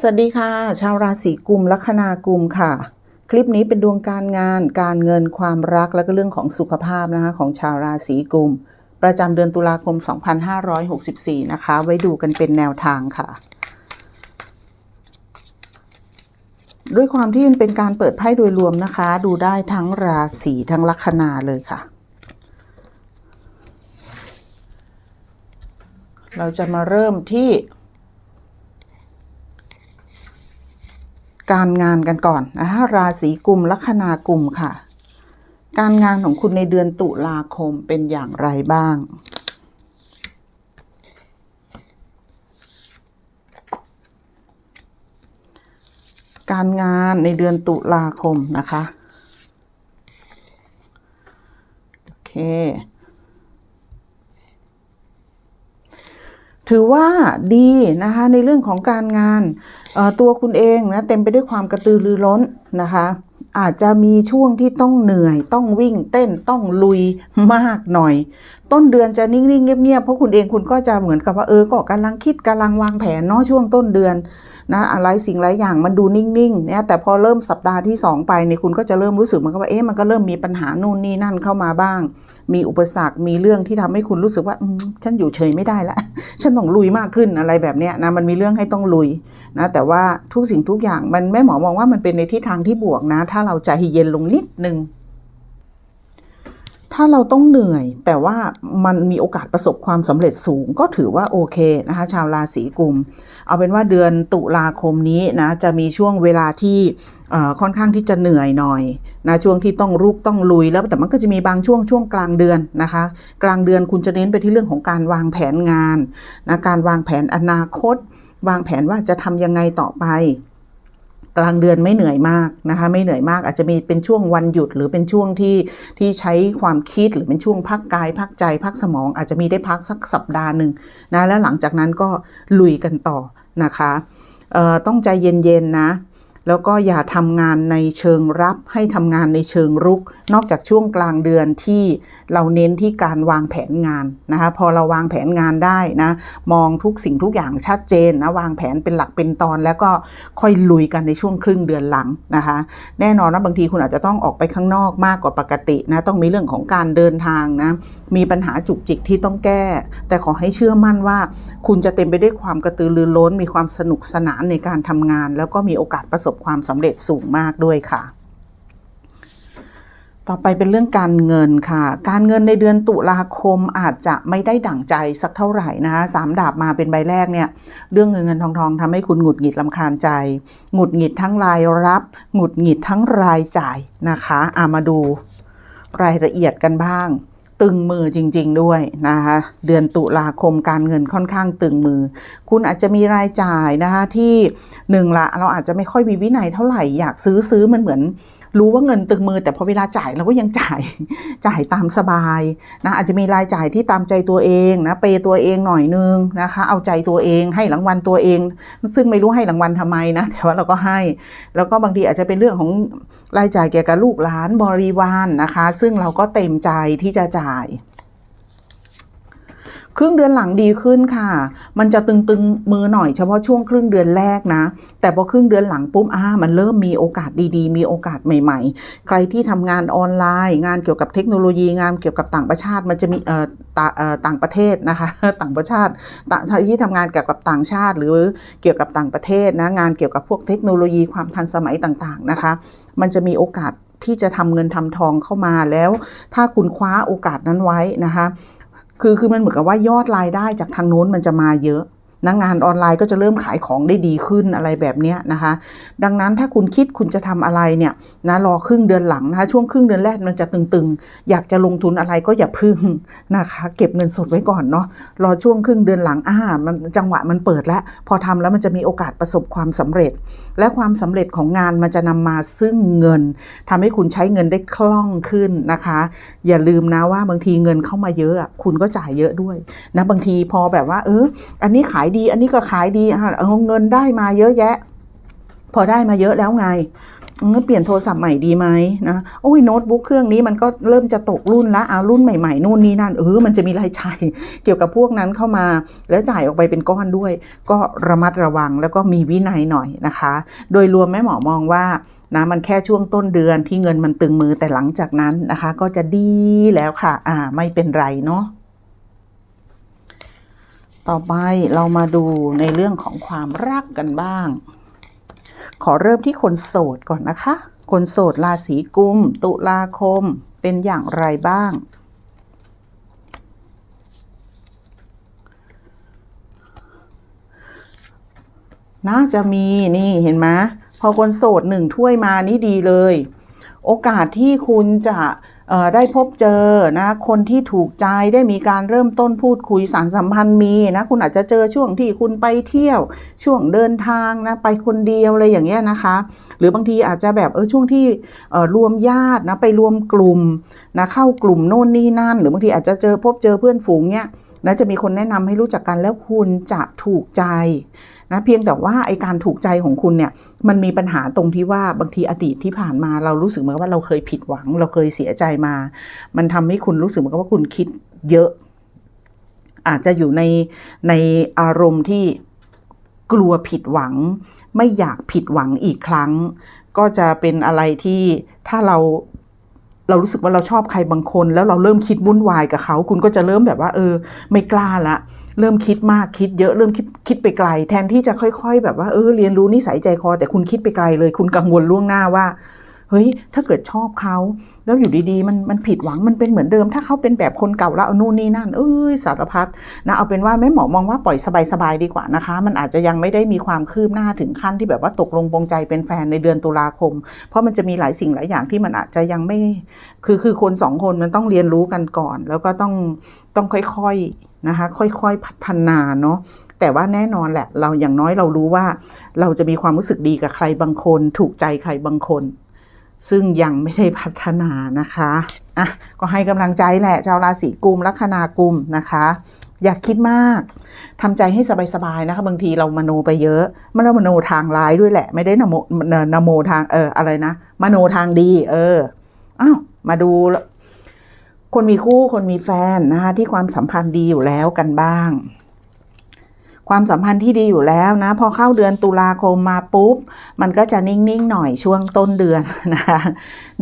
สวัสดีค่ะ ชาวราศีกุมลัคนากุมค่ะ คลิปนี้เป็นดวงการงาน การเงินความรักและก็เรื่องของสุขภาพนะคะของชาวราศีกุม ประจำเดือนตุลาคม 2564 นะคะ ไว้ดูกันเป็นแนวทางค่ะ ด้วยความที่มันเป็นการเปิดไพ่โดยรวมนะคะ ดูได้ทั้งราศีทั้งลัคนาเลยค่ะ เราจะมาเริ่มที่ การงานกันก่อนนะคะราศีกุมลัคนากุมค่ะ การงานของคุณในเดือนตุลาคมเป็นอย่างไรบ้างการงานในเดือนตุลาคมนะคะ โอเค ถือว่าดีนะคะในเรื่องของการงานตัวคุณเองนะเต็มไปด้วยความกระตือรือร้นนะคะอาจจะมีช่วงที่ต้องเหนื่อย ต้องวิ่งเต้นต้องลุยมากหน่อย ต้นเดือนจะนิ่งๆเงียบๆเพราะคุณเองคุณก็จะเหมือนกับว่าเออก็กำลังคิดกำลังวางแผนเนาะช่วงต้นเดือนนะอะไรสิ่งหลายอย่างมันดูนิ่งๆเนี่ยแต่พอเริ่มสัปดาห์ที่สองไปเนี่ยคุณก็จะเริ่มรู้สึกเหมือนกับว่าเอ๊ะมันก็เริ่มมีปัญหานู่นนี่นั่นเข้ามาบ้าง มีอุปสรรคมีเรื่องที่ทำให้คุณรู้สึกว่าฉันอยู่เฉยไม่ได้ละฉันต้องลุยมากขึ้นอะไรแบบเนี้ยนะมันมีเรื่องให้ต้องลุยนะแต่ว่าทุกสิ่งทุกอย่างมันแม่หมอมองว่ามันเป็นในทิศทางที่บวกนะ ถ้าเราใจเย็นลงนิดนึง ถ้าเราต้องเหนื่อย แต่ว่ามันมีโอกาสประสบความสำเร็จสูงก็ถือว่าโอเคนะคะชาวราศีกุม เอาเป็นว่าเดือนตุลาคมนี้นะจะมีช่วงเวลาที่ค่อนข้างที่จะเหนื่อยหน่อยนะช่วงที่ต้องรุกต้องลุยแล้วแต่มันก็จะมีบางช่วงช่วงกลางเดือนนะคะ กลางเดือนคุณจะเน้นไปที่เรื่องของการวางแผนงานนะการวางแผนอนาคต วางแผนว่าจะทำยังไงต่อไป กลางเดือนไม่เหนื่อยมากนะคะไม่เหนื่อยมากอาจจะมีเป็นช่วงวันหยุด หรือเป็นช่วงที่ที่ใช้ความคิดหรือเป็นช่วงพักกาย พักใจ พักสมอง อาจจะมีได้พักสักสัปดาห์หนึ่งนะแล้วหลังจากนั้นก็ลุยกันต่อนะคะต้องใจเย็นๆนะ แล้วก็อย่าทำงานในเชิงรับให้ทำงานในเชิงรุก นอกจากช่วงกลางเดือนที่เราเน้นที่การวางแผนงานนะคะพอเราวางแผนงานได้นะ มองทุกสิ่งทุกอย่างชัดเจนนะวางแผนเป็นหลักเป็นตอน แล้วก็ค่อยลุยกันในช่วงครึ่งเดือนหลังนะคะ แน่นอนนะบางทีคุณอาจจะต้องออกไปข้างนอกมากกว่าปกตินะต้องมีเรื่องของการเดินทางนะมีปัญหาจุกจิกที่ต้องแก้ แต่ขอให้เชื่อมั่นว่า คุณจะเต็มไปด้วยความกระตือรือร้น มีความสนุกสนานในการทำงาน แล้วก็มีโอกาสประสบความสำเร็จสูงมากด้วยค่ะ ต่อไปเป็นเรื่องการเงินค่ะ การเงินในเดือนตุลาคมอาจจะไม่ได้ดั่งใจสักเท่าไหร่นะคะสามดาบมาเป็นใบแรกเนี่ย เรื่องเงินเงินทองทองทำให้คุณหงุดหงิดลำคาญใจ หงุดหงิดทั้งรายรับหงุดหงิดทั้งรายจ่ายนะคะอามาดูรายละเอียดกันบ้าง ตึงมือจริง ๆ ด้วยนะคะเดือนตุลาคมการเงินค่อนข้างตึงมือ คุณอาจจะมีรายจ่ายนะคะที่หนึ่งละเราอาจจะไม่ค่อยมีวินัยเท่าไหร่อยากซื้อซื้อมันเหมือน รู้ว่าเงินตึงมือ แต่พอเวลาจ่ายเราก็ยังจ่ายจ่ายตามสบายนะอาจจะมีรายจ่ายที่ตามใจตัวเองนะเปย์ตัวเองหน่อยนึงนะคะ เอาใจตัวเองให้รางวัลตัวเอง ซึ่งไม่รู้ให้รางวัลทำไมนะแต่ว่าเราก็ให้ แล้วก็บางทีอาจจะเป็นเรื่องของรายจ่ายเกี่ยวกับลูกหลานบริวารนนะคะ ซึ่งเราก็เต็มใจที่จะจ่าย ครึ่งเดือนหลังดีขึ้นค่ะ มันจะตึงๆมือหน่อยเฉพาะช่วงครึ่งเดือนแรกนะ แต่พอครึ่งเดือนหลังปุ๊บอ่ามันเริ่มมีโอกาสดีๆ มีโอกาสใหม่ ๆ ใครที่ทำงานออนไลน์ งานเกี่ยวกับเทคโนโลยีงานเกี่ยวกับต่างประเทศมันจะมีเอ่อตาเอ่อต่างประเทศนะคะ ต่างประเทศต่างที่ทำงานเกี่ยวกับต่างชาติ หรือเกี่ยวกับต่างประเทศนะงานเกี่ยวกับพวกเทคโนโลยีความทันสมัยต่างๆนะคะ มันจะมีโอกาสที่จะทำเงินทำทองเข้ามาแล้ว ถ้าคุณคว้าโอกาสนั้นไว้นะคะ คือคือมันเหมือนกับว่ายอดรายได้จากทางโน้นมันจะมาเยอะ นะงานออนไลน์ก็จะเริ่มขายของได้ดีขึ้นอะไรแบบนี้นะคะ ดังนั้นถ้าคุณคิดคุณจะทำอะไรเนี่ยนะรอครึ่งเดือนหลังนะคะช่วงครึ่งเดือนแรกมันจะตึงๆ อยากจะลงทุนอะไรก็อย่าพึ่งนะคะ เก็บเงินสดไว้ก่อนเนาะรอช่วงครึ่งเดือนหลังอ่ามันจังหวะมันเปิดแล้ว พอทำแล้วมันจะมีโอกาสประสบความสำเร็จ และความสำเร็จของงานมันจะนำมาซึ่งเงินทำให้คุณใช้เงินได้คล่องขึ้นนะคะ อย่าลืมนะว่าบางทีเงินเข้ามาเยอะอะคุณก็จ่ายเยอะด้วยนะบางทีพอแบบว่าเอออันนี้ขายดี อันนี้ก็ขายดีอะเอาเงินได้มาเยอะแยะ พอได้มาเยอะแล้วไงเออเปลี่ยนโทรศัพท์ใหม่ดีไหมนะโอ้ยโน้ตบุ๊กเครื่องนี้มันก็เริ่มจะตกรุ่นละเอารุ่นใหม่ๆนู่นนี่นั่นเออมันจะมีรายจ่ายเกี่ยวกับพวกนั้นเข้ามา แล้วจ่ายออกไปเป็นก้อนด้วย ก็ระมัดระวังแล้วก็มีวินัยหน่อยนะคะ โดยรวมแม่หมอมองว่านะมันแค่ช่วงต้นเดือนที่เงินมันตึงมือแต่หลังจากนั้นนะคะ ก็จะดีแล้วค่ะ อ่าไม่เป็นไรเนาะ ต่อไปเรามาดูในเรื่องของความรักกันบ้าง ขอเริ่มที่คนโสดก่อนนะคะ คนโสดราศีกุม ตุลาคมเป็นอย่างไรบ้าง น่าจะมีนี่เห็นไหมพอคนโสดหนึ่งถ้วยมานี่ดีเลย โอกาสที่คุณจะ ได้พบเจอนะคนที่ถูกใจได้มีการเริ่มต้นพูดคุยสารสัมพันธ์มีนะคุณอาจจะเจอช่วงที่คุณไปเที่ยว ช่วงเดินทางนะไปคนเดียวอะไรอย่างเงี้ยนะคะ หรือบางทีอาจจะแบบเออช่วงที่รวมญาตินะไปรวมกลุ่มนะเข้ากลุ่มโน่นนี่นั่น หรือบางทีอาจจะเจอพบเจอเพื่อนฝูงเนี้ยนะจะมีคนแนะนำให้รู้จักกันแล้วคุณจะถูกใจ นะเพียงแต่ว่าไอการถูกใจของคุณเนี่ยมันมีปัญหาตรงที่ว่าบางทีอดีตที่ผ่านมาเรารู้สึกเหมือนว่าเราเคยผิดหวัง เราเคยเสียใจมา มันทำให้คุณรู้สึกเหมือนกับว่าคุณคิดเยอะ อาจจะอยู่ในในอารมณ์ที่กลัวผิดหวัง ไม่อยากผิดหวังอีกครั้ง ก็จะเป็นอะไรที่ถ้าเรา เรารู้สึกว่าเราชอบใครบางคน แล้วเราเริ่มคิดวุ่นวายกับเขา คุณก็จะเริ่มแบบว่า เออ ไม่กล้าละ เริ่มคิดมากคิดเยอะเริ่มคิดคิดไปไกล แทนที่จะค่อย ๆ แบบว่าเออเรียนรู้นิสัยใจคอ แต่คุณคิดไปไกลเลย คุณกังวลล่วงหน้าว่า เฮ้ย ถ้าเกิดชอบเขา แล้วอยู่ดีๆ มันมันผิดหวังมันเป็นเหมือนเดิม ถ้าเขาเป็นแบบคนเก่าแล้วเอานู่นนี่นั่น เอ้ยสารพัดนะเอาเป็นว่าแม่หมอมองว่าปล่อยสบายๆดีกว่านะคะ มันอาจจะยังไม่ได้มีความคืบหน้าถึงขั้นที่แบบว่าตกลงปรงใจเป็นแฟนในเดือนตุลาคม เพราะมันจะมีหลายสิ่งหลายอย่างที่มันอาจจะยังไม่คือคือคนสองคนมันต้องเรียนรู้กันก่อน แล้วก็ต้องต้องค่อยๆนะคะ ค่อยๆพัฒนาเนาะแต่ว่าแน่นอนแหละ เราอย่างน้อยเรารู้ว่า เราจะมีความรู้สึกดีกับใครบางคน ถูกใจใครบางคน ซึ่งยังไม่ได้พัฒนานะคะอะก็ให้กำลังใจแหละชาวราศีกุมลัคนากุมนะคะ อย่าคิดมากทำใจให้สบายๆนะคะบางทีเรามโนไปเยอะมันเรามโนทางร้ายด้วยแหละ ไม่ได้นโมนโมทางเอออะไรนะมโนทางดี เอออ้าวมาดูคนมีคู่คนมีแฟนนะคะที่ความสัมพันธ์ดีอยู่แล้วกันบ้าง ความสัมพันธ์ที่ดีอยู่แล้วนะ พอเข้าเดือนตุลาคมมาปุ๊บ มันก็จะนิ่ง ๆ หน่อยช่วงต้นเดือนนะคะ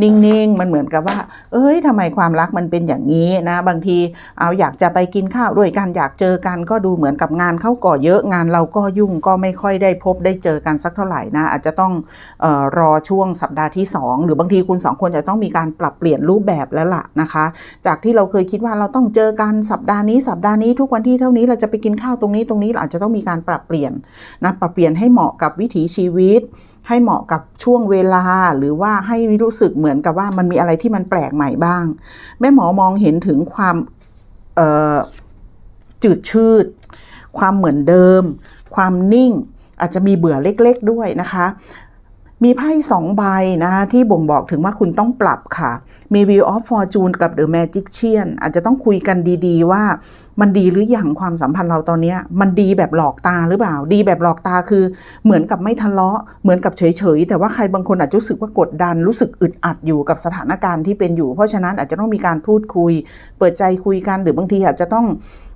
นิ่ง ๆ มันเหมือนกับว่า เอ้ยทำไมความรักมันเป็นอย่างนี้นะ บางทีเอาอยากจะไปกินข้าวด้วยกันอยากเจอกันก็ดูเหมือนกับงานเข้าก่อเยอะงานเราก็ยุ่งก็ไม่ค่อยได้พบได้เจอกันสักเท่าไหร่นะอาจจะต้องออรอช่วงสัปดาห์ที่ 2 หรือบางทีคุณสองคนจะต้องมีการปรับเปลี่ยนรูปแบบแล้วล่ะนะคะ จากที่เราเคยคิดว่าเราต้องเจอกันสัปดาห์นี้สัปดาห์นี้ทุกวันที่เท่านี้เราจะไปกินข้าวตรงนี้ตรงนี้เราอาจจะต้องมีการปรับเปลี่ยนนะปรับเปลี่ยนให้เหมาะกับวิถีชีวิต ให้เหมาะกับช่วงเวลา หรือว่าให้รู้สึกเหมือนกับว่ามันมีอะไรที่มันแปลกใหม่บ้าง แม่หมอมองเห็นถึงความจืดชืด ความเหมือนเดิม ความนิ่ง อาจจะมีเบื่อเล็กๆด้วยนะคะมีไพ่สองใบนะที่บ่งบอกถึงว่าคุณต้องปรับค่ะ มี Wheel of Fortune กับ The Magician อาจจะต้องคุยกันดีๆว่ามันดีหรืออยังความสัมพันธ์เราตอนนี้มันดีแบบหลอกตาหรือเปล่า ดีแบบหลอกตาคือเหมือนกับไม่ทะเลาะเหมือนกับเฉยๆ แต่ว่าใครบางคนอาจจะรู้สึกว่ากดดันรู้สึกอึดอัดอยู่กับสถานการณ์ที่เป็นอยู่ เพราะฉะนั้นอาจจะต้องมีการพูดคุย เปิดใจคุยกันหรือบางทีอาจจะต้อง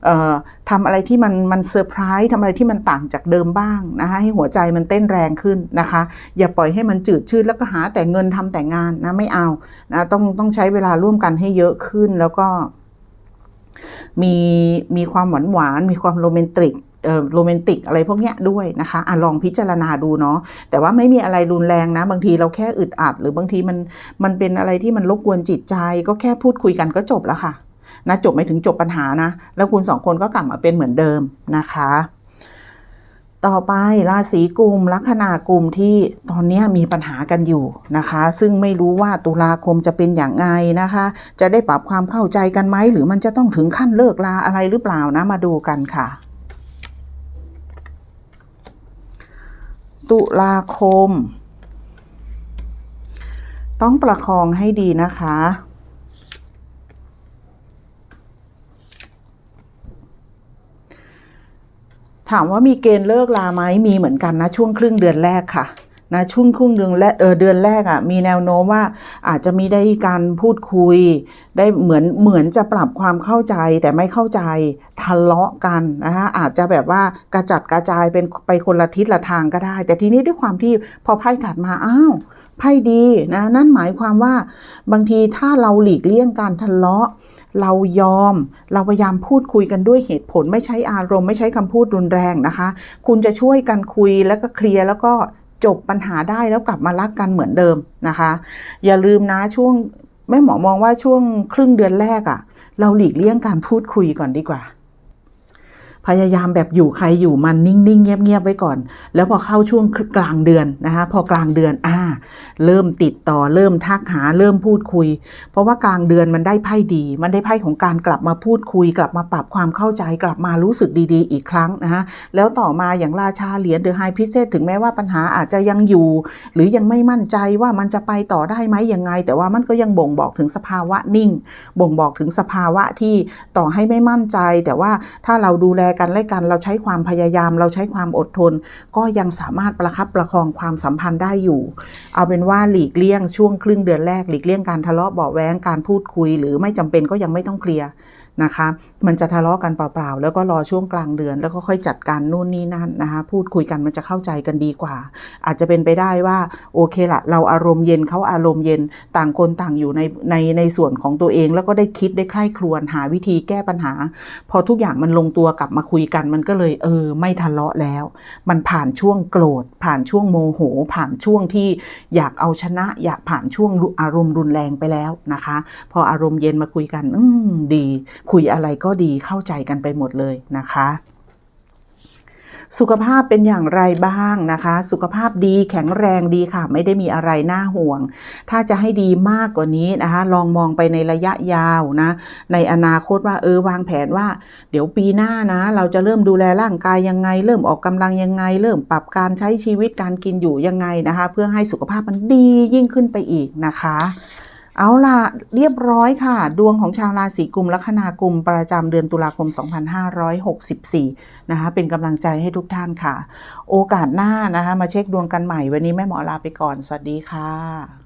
ออทำอะไรที่มันมันเซอร์ไพรส์ทำอะไรที่มันต่างจากเดิมบ้างนะคะให้หัวใจมันเต้นแรงขึ้นนะคะ อย่าปล่อยให้มันจืดชืดแล้วก็หาแต่เงินทำแต่งานนะไม่เอานะต้องต้องใช้เวลาร่วมกันให้เยอะขึ้นแล้วก็ มีมีความหวานหวานมีความโรแมนติกเอ่อโรแมนติกอะไรพวกเนี้ยด้วยนะคะอะลองพิจารณาดูเนาะแต่ว่าไม่มีอะไรรุนแรงนะ บางทีเราแค่อึดอัด หรือบางทีมันมันเป็นอะไรที่มันรบกวนจิตใจ ก็แค่พูดคุยกันก็จบแล้วค่ะนะจบไม่ถึงจบปัญหานะ แล้วคุณสองคนก็กลับมาเป็นเหมือนเดิมนะคะ ต่อไปราศีกุมลัคนากุมที่ตอนนี้มีปัญหากันอยู่นะคะ ซึ่งไม่รู้ว่าตุลาคมจะเป็นอย่างไงนะคะ จะได้ปรับความเข้าใจกันไหมหรือมันจะต้องถึงขั้นเลิกลาอะไรหรือเปล่านะมาดูกันค่ะ ตุลาคม ต้องประคองให้ดีนะคะ ถามว่ามีเกณฑ์เลิกลาไหมมีเหมือนกันนะช่วงครึ่งเดือนแรกค่ะนะช่วงครึ่งเดือนแรกเออเดือนแรกอะ่ะมีแนวโน้มว่าอาจจะมีได้การพูดคุย ได้เหมือนเหมือนจะปรับความเข้าใจแต่ไม่เข้าใจทะเลาะกันนะคะอาจจะแบบว่ากระจัดกระจายเป็นไปคนละทิศละทางก็ได้ แต่ทีนี้ด้วยความที่พอไพ่ถัดมาอ้าว ไพ่ดีนะนั่นหมายความว่าบางทีถ้าเราหลีกเลี่ยงการทะเลาะ เรายอม เราพยายามพูดคุยกันด้วยเหตุผลไม่ใช้อารมณ์ไม่ใช้คำพูดรุนแรงนะคะ คุณจะช่วยกันคุยแล้วก็เคลียร์แล้วก็จบปัญหาได้แล้วกลับมารักกันเหมือนเดิมนะคะ อย่าลืมนะช่วงแม่หมอมองว่าช่วงครึ่งเดือนแรกอะ่ะ เราหลีกเลี่ยงการพูดคุยก่อนดีกว่า พยายามแบบอยู่ใครอยู่มันนิ่งๆ เงียบๆไว้ก่อน แล้วพอเข้าช่วงกลางเดือนนะคะพอกลางเดือนอ่าเริ่มติดต่อเริ่มทักหาเริ่มพูดคุย เพราะว่ากลางเดือนมันได้ไพ่ดี มันได้ไพ่ของการกลับมาพูดคุย กลับมาปรับความเข้าใจกลับมารู้สึกดีๆ อีกครั้งนะคะแล้วต่อมาอย่างราชาเหรียญเดอะไฮพิเศษถึงแม้ว่าปัญหาอาจจะยังอยู่ หรือยังไม่มั่นใจว่ามันจะไปต่อได้ไหมยังไง แต่ว่ามันก็ยังบ่งบอกถึงสภาวะนิ่ง บ่งบอกถึงสภาวะที่ต่อให้ไม่มั่นใจ แต่ว่าถ้าเราดูแลกันและกัน เราใช้ความพยายาม เราใช้ความอดทน ก็ยังสามารถประคับประคองความสัมพันธ์ได้อยู่ เอาเป็นว่าหลีกเลี่ยงช่วงครึ่งเดือนแรกหลีกเลี่ยงการทะเลาะเบาแว้งการพูดคุย หรือไม่จำเป็นก็ยังไม่ต้องเคลียร์ นะคะ มันจะทะเลาะกันเปล่าๆ แล้วก็รอช่วงกลางเดือน แล้วก็ค่อยจัดการนู่นนี่นั่นนะคะ พูดคุยกันมันจะเข้าใจกันดีกว่า อาจจะเป็นไปได้ว่าโอเคละเราอารมณ์เย็นเขาอารมณ์เย็นต่างคนต่างอยู่ในในในส่วนของตัวเอง แล้วก็ได้คิดได้ใคร่ครวญหาวิธีแก้ปัญหา พอทุกอย่างมันลงตัวกลับมาคุยกันมันก็เลยเออ ไม่ทะเลาะแล้ว มันผ่านช่วงโกรธ ผ่านช่วงโมโห ผ่านช่วงที่อยากเอาชนะ อยากผ่านช่วงอารมณ์รุนแรงไปแล้วนะคะ พออารมณ์เย็นมาคุยกัน อืมดีคุยอะไรก็ดีเข้าใจกันไปหมดเลยนะคะสุขภาพเป็นอย่างไรบ้างนะคะ สุขภาพดีแข็งแรงดีค่ะ ไม่ได้มีอะไรน่าห่วง ถ้าจะให้ดีมากกว่านี้นะคะ ลองมองไปในระยะยาวนะ ในอนาคตว่าเออวางแผนว่า เดี๋ยวปีหน้านะ เราจะเริ่มดูแลร่างกายยังไง เริ่มออกกำลังยังไง เริ่มปรับการใช้ชีวิตการกินอยู่ยังไงนะคะ เพื่อให้สุขภาพมันดียิ่งขึ้นไปอีกนะคะ เอาล่ะเรียบร้อยค่ะ ดวงของชาวราศีกุมลัคนากุมประจำเดือนตุลาคม 2564 นะคะเป็นกำลังใจให้ทุกท่านค่ะ โอกาสหน้านะคะมาเช็คดวงกันใหม่วันนี้แม่หมอลาไปก่อน สวัสดีค่ะ